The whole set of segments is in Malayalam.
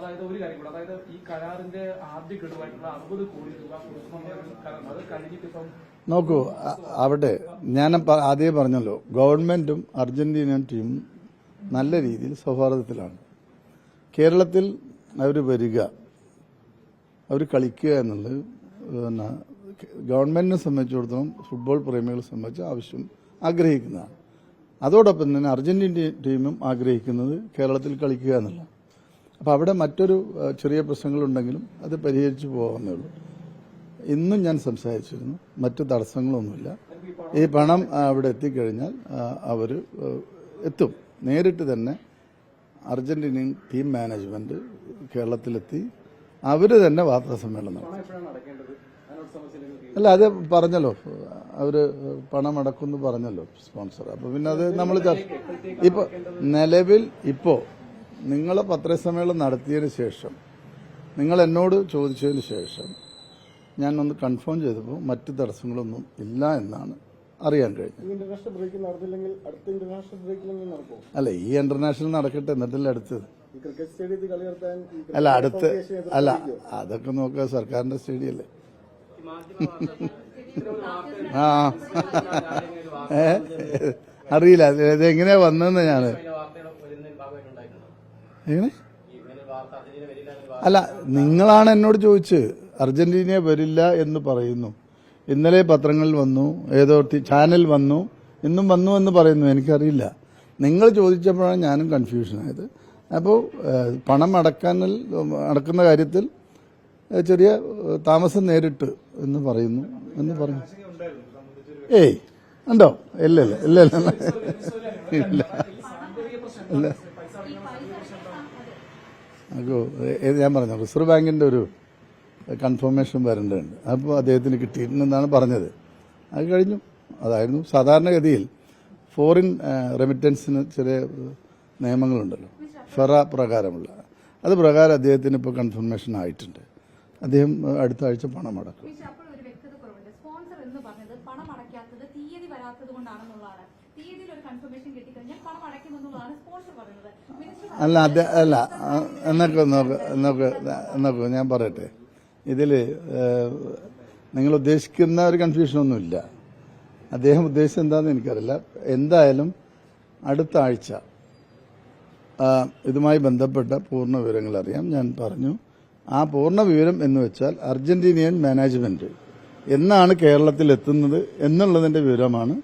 അതായത് ഒരു കാര്യം കൂടെ. അതായത് ഈ കരാറിന്റെ ആദ്യ ഗഡുവായിട്ടുള്ള അറുപത് കോടി രൂപ അത് കഴിഞ്ഞിട്ട് ഇപ്പം നോക്കൂ അവിടെ ഞാൻ ആദ്യം ആദ്യമേ പറഞ്ഞല്ലോ ഗവൺമെന്റും അർജന്റീനിയൻ ടീമും നല്ല രീതിയിൽ സൗഹാർദ്ദത്തിലാണ്. കേരളത്തിൽ അവർ വരിക അവർ കളിക്കുക എന്നുള്ളത് പിന്നെ ഗവൺമെന്റിനെ സംബന്ധിച്ചിടത്തോളം ഫുട്ബോൾ പ്രേമികളെ സംബന്ധിച്ച് ആവശ്യം ആഗ്രഹിക്കുന്നതാണ്. അതോടൊപ്പം തന്നെ അർജന്റീന ടീമും ആഗ്രഹിക്കുന്നത് കേരളത്തിൽ കളിക്കുക എന്നുള്ളതാണ്. അപ്പോൾ അവിടെ മറ്റൊരു ചെറിയ പ്രശ്നങ്ങളുണ്ടെങ്കിലും അത് പരിഹരിച്ചു പോകാവുന്നേ ഉള്ളൂ. ഇന്നും ഞാൻ സംസാരിച്ചിരുന്നു. മറ്റു തടസ്സങ്ങളൊന്നുമില്ല. ഈ പണം അവിടെ എത്തിക്കഴിഞ്ഞാൽ അവർ എത്തും. നേരിട്ട് തന്നെ അർജന്റീനിയൻ ടീം മാനേജ്മെന്റ് കേരളത്തിലെത്തി അവർ തന്നെ വാർത്താ സമ്മേളനം നടത്തും. അല്ല അത് പറഞ്ഞല്ലോ. അവർ പണം അടക്കുമെന്ന് പറഞ്ഞല്ലോ സ്പോൺസർ. അപ്പൊ പിന്നെ അത് നമ്മൾ ഇപ്പൊ നിലവിൽ ഇപ്പോ നിങ്ങളെ പത്രസമ്മേളനം നടത്തിയതിന് ശേഷം നിങ്ങൾ എന്നോട് ചോദിച്ചതിന് ശേഷം ഞാൻ ഒന്ന് കൺഫേം ചെയ്തപ്പോൾ മറ്റു തടസ്സങ്ങളൊന്നും ഇല്ല എന്നാണ് അറിയാൻ നടക്കുമോ അല്ല ഈ ഇന്റർനാഷണൽ നടക്കട്ടെ എന്നിട്ടല്ല അടുത്തത്? അല്ല അടുത്ത് അല്ല അതൊക്കെ നോക്കുക സർക്കാരിന്റെ സ്റ്റേഡിയം അല്ലേ? ആ ഏ അറിയില്ല ഇതെങ്ങനെയാ ഇത് എങ്ങനെയാ വന്നതെന്ന് ഞാൻ എങ്ങനെ? അല്ല നിങ്ങളാണ് എന്നോട് ചോദിച്ച് അർജന്റീന വരില്ല എന്ന് പറയുന്നു. ഇന്നലെ പത്രങ്ങളിൽ വന്നു ഏതോ ചാനൽ വന്നു ഇന്നും വന്നു എന്ന് പറയുന്നു. എനിക്കറിയില്ല. നിങ്ങൾ ചോദിച്ചപ്പോഴാണ് ഞാനും കൺഫ്യൂഷനായത്. അപ്പോൾ പണം അടക്കാനിൽ അടക്കുന്ന കാര്യത്തിൽ ചെറിയ താമസം നേരിട്ട് എന്ന് പറയുന്നു. എന്ന് പറഞ്ഞു. ഏയ് ഉണ്ടോ? ഇല്ല ഇല്ല ഇല്ല ഇല്ല. ഇല്ല. ഞാൻ പറഞ്ഞു റിസർവ് ബാങ്കിന്റെ ഒരു കൺഫർമേഷൻ വരേണ്ടതുണ്ട്. അപ്പോൾ അദ്ദേഹത്തിന് കിട്ടിയിട്ടുണ്ടെന്നാണ് പറഞ്ഞത്. അത് കഴിഞ്ഞു. അതായിരുന്നു സാധാരണഗതിയിൽ ഫോറിൻ റെമിറ്റൻസിന് ചെറിയ നിയമങ്ങളുണ്ടല്ലോ. ഫെറ പ്രകാരമുള്ള. അത് പ്രകാരം അദ്ദേഹത്തിന് ഇപ്പോൾ കൺഫർമേഷൻ ആയിട്ടുണ്ട്. അദ്ദേഹം അടുത്ത ആഴ്ച പണം അടക്കും. അല്ല അത് അല്ല. എന്നൊക്കെ നോക്ക് നോക്ക് നോക്കൂ ഞാൻ പറയട്ടെ. ഇതിൽ നിങ്ങൾ ഉദ്ദേശിക്കുന്ന ഒരു കൺഫ്യൂഷനൊന്നുമില്ല. അദ്ദേഹം ഉദ്ദേശിച്ചത് എന്താണെന്ന് എനിക്കറിയില്ല. എന്തായാലും അടുത്ത ആഴ്ച ഇതുമായി ബന്ധപ്പെട്ട പൂർണ വിവരങ്ങൾ അറിയാം. ഞാൻ പറഞ്ഞു ആ പൂർണ വിവരം എന്ന് വെച്ചാൽ അർജന്റീനിയൻ മാനേജ്മെന്റ് എന്നാണ് കേരളത്തിൽ എത്തുന്നത് എന്നുള്ളതിന്റെ വിവരമാണ്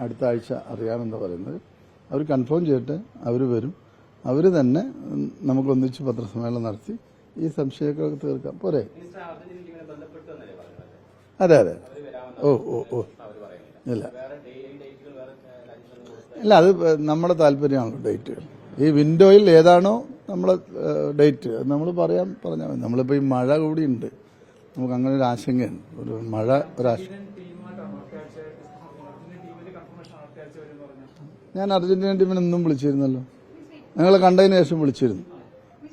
അടുത്ത ആഴ്ച അറിയാമെന്ന് പറയുന്നത്. അവർ കൺഫേം ചെയ്തിട്ട് അവർ വരും. അവർ തന്നെ നമുക്കൊന്നിച്ച് പത്രസമ്മേളനം നടത്തി ഈ സംശയമൊക്കെ തീർക്കാം. പോരെ. അതെ അതെ. ഓ ഓ ഓ. ഇല്ല. ഇല്ല അത് നമ്മുടെ താല്പര്യമാണല്ലോ ഡേറ്റ്. ഈ വിൻഡോയിൽ ഏതാണോ നമ്മളെ ഡേറ്റ്. നമ്മൾ പറയാൻ പറഞ്ഞാൽ മതി. നമ്മളിപ്പോൾ ഈ മഴ കൂടിയുണ്ട് നമുക്ക് അങ്ങനെ ഒരു ആശങ്കയുണ്ട്. ഒരു മഴ ഒരാശങ്ക ഞാൻ അർജന്റീന ടീമിനെ ഇന്നും വിളിച്ചിരുന്നല്ലോ. നിങ്ങൾ കണ്ടതിന് ശേഷം വിളിച്ചിരുന്നു.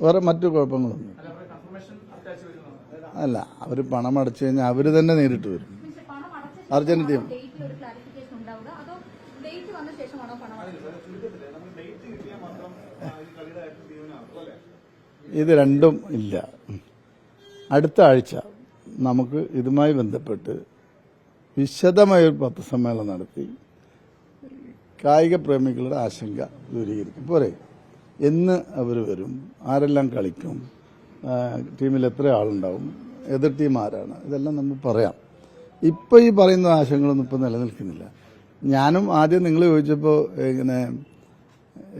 വേറെ മറ്റു കുഴപ്പങ്ങളൊന്നും അല്ല അവർ പണം അടച്ചു കഴിഞ്ഞാൽ അവർ തന്നെ നേരിട്ട് വരും. അർജന്റീന ഇത് രണ്ടും ഇല്ല. അടുത്ത ആഴ്ച നമുക്ക് ഇതുമായി ബന്ധപ്പെട്ട് വിശദമായ ഒരു പത്രസമ്മേളനം നടത്തി. കായിക പ്രേമികളുടെ ആശങ്ക ദൂരീകരിക്കും പോരെ? എന്ന് അവർ വരും. ആരെല്ലാം കളിക്കും? ടീമിൽ എത്ര ആളുണ്ടാവും? എതിർ ടീം ആരാണ്? ഇതെല്ലാം നമുക്ക് പറയാം. ഇപ്പം ഈ പറയുന്ന ആശയങ്ങളൊന്നും ഇപ്പം നിലനിൽക്കുന്നില്ല. ഞാനും ആദ്യം നിങ്ങൾ ചോദിച്ചപ്പോൾ ഇങ്ങനെ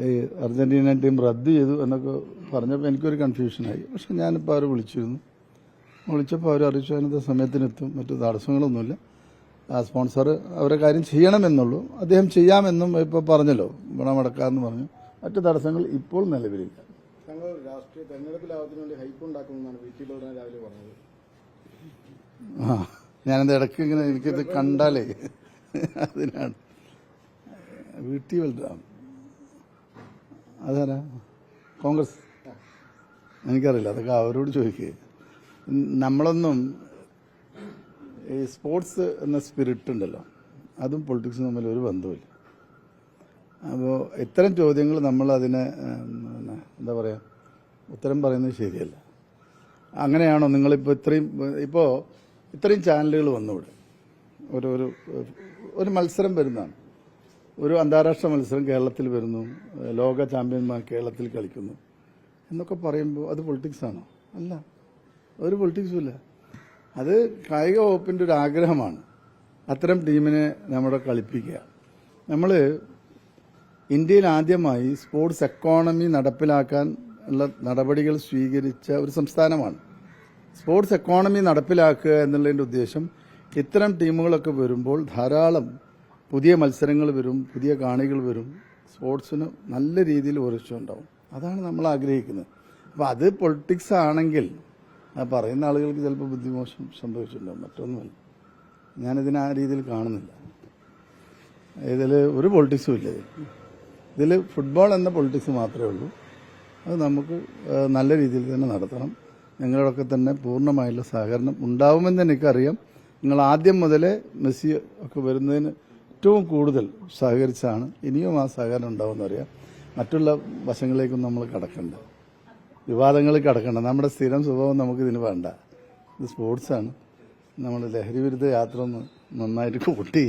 ഈ അർജന്റീന ടീം റദ്ദ് ചെയ്തു എന്നൊക്കെ പറഞ്ഞപ്പോൾ എനിക്കൊരു കൺഫ്യൂഷനായി. പക്ഷെ ഞാനിപ്പോൾ അവർ വിളിച്ചിരുന്നു. വിളിച്ചപ്പോൾ അവർ അറിയിച്ചു അതിനകത്ത് സമയത്തിനെത്തും? മറ്റു തടസ്സങ്ങളൊന്നുമില്ല. സ്പോൺസർ അവരെ കാര്യം ചെയ്യണമെന്നുള്ളൂ. അദ്ദേഹം ചെയ്യാമെന്നും ഇപ്പോൾ പറഞ്ഞല്ലോ. പണമടക്കാമെന്ന് പറഞ്ഞു. മറ്റു തടസ്സങ്ങൾ ഇപ്പോൾ നിലവിലില്ല. ഞങ്ങൾ രാഷ്ട്രീയ തെരഞ്ഞെടുപ്പ് ലാഭത്തിന് വേണ്ടി വി ടി രാവിലെ പറഞ്ഞത്. ഞാനത് ഇടയ്ക്ക് ഇങ്ങനെ എനിക്കത് കണ്ടാലേ? അതിനാണ്. വീട്ടി ബൽറാം അതാരാ? കോൺഗ്രസ്. എനിക്കറിയില്ല അതൊക്കെ അവരോട് ചോദിക്കുക നമ്മളൊന്നും ഈ സ്പോർട്സ് എന്ന സ്പിരിറ്റ് ഉണ്ടല്ലോ. അതും പൊളിറ്റിക്സും തമ്മിൽ ഒരു ബന്ധവുമില്ല. അപ്പോൾ ഇത്തരം ചോദ്യങ്ങൾ നമ്മൾ അതിന് എന്താ പറയുക ഉത്തരം പറയുന്നത് ശരിയല്ല. അങ്ങനെയാണോ നിങ്ങളിപ്പോൾ ഇത്രയും ഇപ്പോൾ ഇത്രയും ചാനലുകൾ വന്നുകൂടെ ഒരു ഒരു ഒരു മത്സരം വരുന്നതാണ്. ഒരു അന്താരാഷ്ട്ര മത്സരം കേരളത്തിൽ വരുന്നു ലോക ചാമ്പ്യന്മാർ കേരളത്തിൽ കളിക്കുന്നു എന്നൊക്കെ പറയുമ്പോൾ അത് പൊളിറ്റിക്സ് ആണോ? അല്ല. ഒരു പൊളിറ്റിക്സും ഇല്ല. അത് കായിക വകുപ്പിന്റെ ഒരു ആഗ്രഹമാണ്. അത്തരം ടീമിനെ നമ്മുടെ കളിപ്പിക്കുക. നമ്മൾ ഇന്ത്യയിൽ ആദ്യമായി സ്പോർട്സ് എക്കോണമി നടപ്പിലാക്കാൻ ഉള്ള നടപടികൾ സ്വീകരിച്ച ഒരു സംസ്ഥാനമാണ്. സ്പോർട്സ് എക്കോണമി നടപ്പിലാക്കുക എന്നുള്ളതിന്റെ ഉദ്ദേശം ഇത്തരം ടീമുകളൊക്കെ വരുമ്പോൾ ധാരാളം പുതിയ മത്സരങ്ങൾ വരും പുതിയ കാണികൾ വരും. സ്പോർട്സിന് നല്ല രീതിയിൽ ഉണ്ടാവും. അതാണ് നമ്മൾ ആഗ്രഹിക്കുന്നത്. അപ്പോൾ അത് പൊളിറ്റിക്സ് ആണെങ്കിൽ പറയുന്ന ആളുകൾക്ക് ചിലപ്പോൾ ബുദ്ധിമോശം സംഭവിച്ചിട്ടുണ്ടാവും. മറ്റൊന്നുമല്ല. ഞാനിതിനെ ആ രീതിയിൽ കാണുന്നില്ല. ഇതിൽ ഒരു പൊളിറ്റിക്സും ഇല്ല. ഇതിൽ ഫുട്ബോൾ എന്ന പൊളിറ്റിക്സ് മാത്രമേ ഉള്ളൂ. അത് നമുക്ക് നല്ല രീതിയിൽ തന്നെ നടത്തണം. ഞങ്ങളൊക്കെ തന്നെ പൂർണമായുള്ള സഹകരണം ഉണ്ടാവുമെന്ന് എനിക്കറിയാം. നിങ്ങൾ ആദ്യം മുതലേ മെസ്സി ഒക്കെ വരുന്നതിന് ഏറ്റവും കൂടുതൽ സഹകരിച്ചാണ് ഇനിയും ആ സഹകരണം ഉണ്ടാവുമെന്നറിയാം മറ്റുള്ള വശങ്ങളിലേക്കും നമ്മൾ കടക്കണ്ട. വിവാദങ്ങളിൽ കടക്കണ്ട. നമ്മുടെ സ്ഥിരം സ്വഭാവം നമുക്ക് ഇതിന് വേണ്ട. ഇത് സ്പോർട്സാണ് നമ്മൾ ലഹരി വിരുദ്ധ യാത്ര ഒന്ന് നന്നായിട്ട് കൂട്ടി